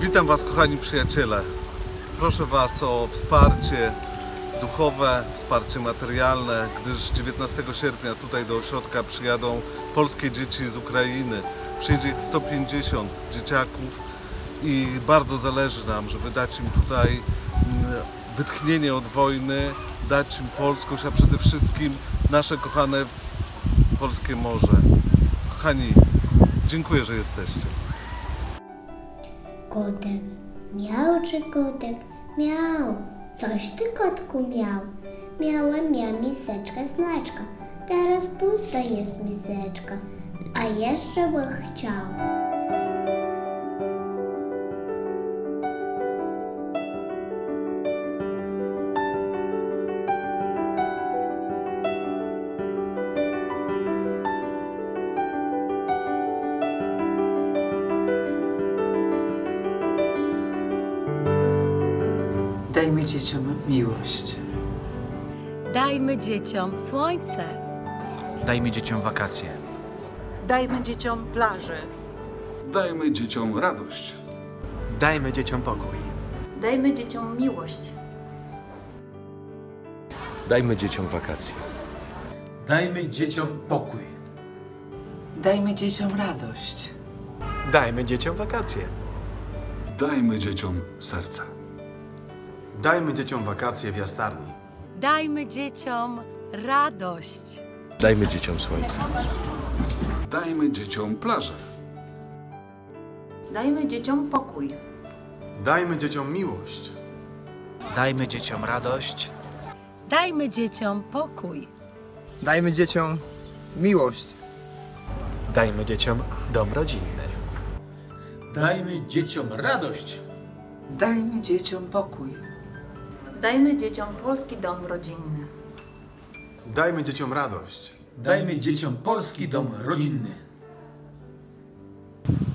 Witam Was, kochani przyjaciele. Proszę Was o wsparcie duchowe, wsparcie materialne, gdyż 19 sierpnia tutaj do ośrodka przyjadą polskie dzieci z Ukrainy. Przyjedzie ich 150 dzieciaków i bardzo zależy nam, żeby dać im tutaj mm, wytchnienie od wojny, dać im polskość, a przede wszystkim nasze kochane polskie morze. Kochani, dziękuję, że jesteście. Kotek miał czy kotek miał? Coś ty kotku miał? Miałem ja miseczkę z mleczka. Teraz pusta jest miseczka, a jeszcze by chciał. Dajmy dzieciom miłość. Dajmy dzieciom słońce. Dajmy dzieciom wakacje. Dajmy dzieciom plażę. Dajmy dzieciom radość. Dajmy dzieciom pokój. Dajmy dzieciom miłość. Dajmy dzieciom wakacje. Dajmy dzieciom pokój. Dajmy dzieciom radość. Dajmy dzieciom wakacje. Dajmy dzieciom serce. Dajmy dzieciom wakacje w jastarni. Dajmy dzieciom radość. Dajmy dzieciom słońce. Dajmy dzieciom plażę. Dajmy dzieciom pokój. Dajmy dzieciom miłość. Dajmy dzieciom radość. Dajmy dzieciom pokój. Dajmy dzieciom miłość. Dajmy dzieciom dom rodzinny. Dajmy dzieciom radość. Dajmy dzieciom pokój. Dajmy dzieciom polski dom rodzinny. Dajmy dzieciom radość. Dajmy dzieciom polski dom rodzinny.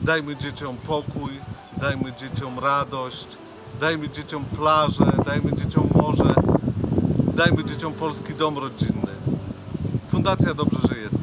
Dajmy dzieciom pokój, dajmy dzieciom radość, dajmy dzieciom plażę, dajmy dzieciom morze, dajmy dzieciom polski dom rodzinny. Fundacja Dobrze, że jest.